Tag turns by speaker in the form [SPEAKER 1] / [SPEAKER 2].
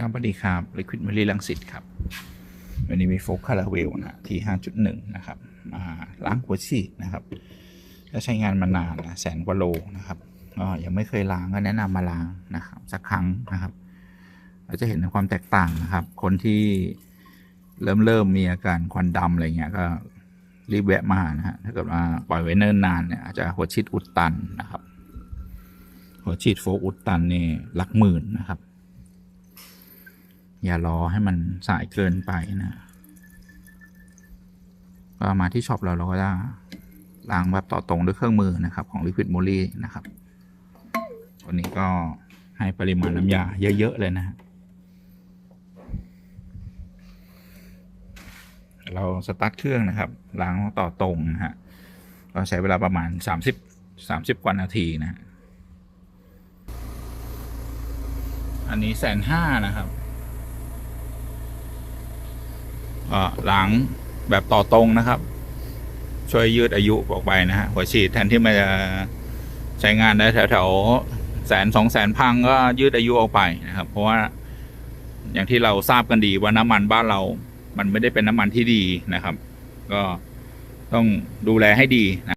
[SPEAKER 1] ครับสวัสดีครับ Liquid m e r y ลังสิตครับ วันนี้มีโฟกคาราเวลนะที่ 5.1 นะครับมาล้างหัวฉีดนะครับถ้าใช้งานมานานนะแสนกว่าโลนะครับก็ยังไม่เคยล้างก็แนะนำมาล้างนะครับสักครั้งนะครับ เราจะเห็นความแตกต่างนะครับ คนที่เริ่มเริ่มมีอาการควันดำอะไรเงี้ยก็รีบแวะมานะฮะถ้าเกิดว่าปล่อยไว้เนิ่นนานเนี่ยอาจจะหัวฉีดอุดตันนะครับ หัวฉีดโฟกอุดตันนี่หลักหมื่นนะครับ อย่ารอให้มันสายเกินไปนะก็มาที่ช็อปเราเราก็จะล้างแบบต่อตรงด้วยเครื่องมือนะครับ ของ Liquid m o l y นะครับวันนี้ก็ให้ปริมาณน้ำยาเยอะ ๆ เลยนะ เราสตาร์ทเครื่องนะครับ ล้างต่อตรงนะฮะก็ใช้เวลาประมาณ 30 30 กว่านาทีนะ อันนี้แสนห้านะครับ หลังแบบต่อตรงนะครับ ช่วยยืดอายุออกไปนะฮะหัวฉีดแทนที่มันจะใช้งานได้แถวๆแสนสองแสนพังก็ยืดอายุออกไปนะครับ เพราะว่าอย่างที่เราทราบกันดีว่าน้ำมันบ้านเรา มันไม่ได้เป็นน้ำมันที่ดีนะครับ ก็ต้องดูแลให้ดีนะ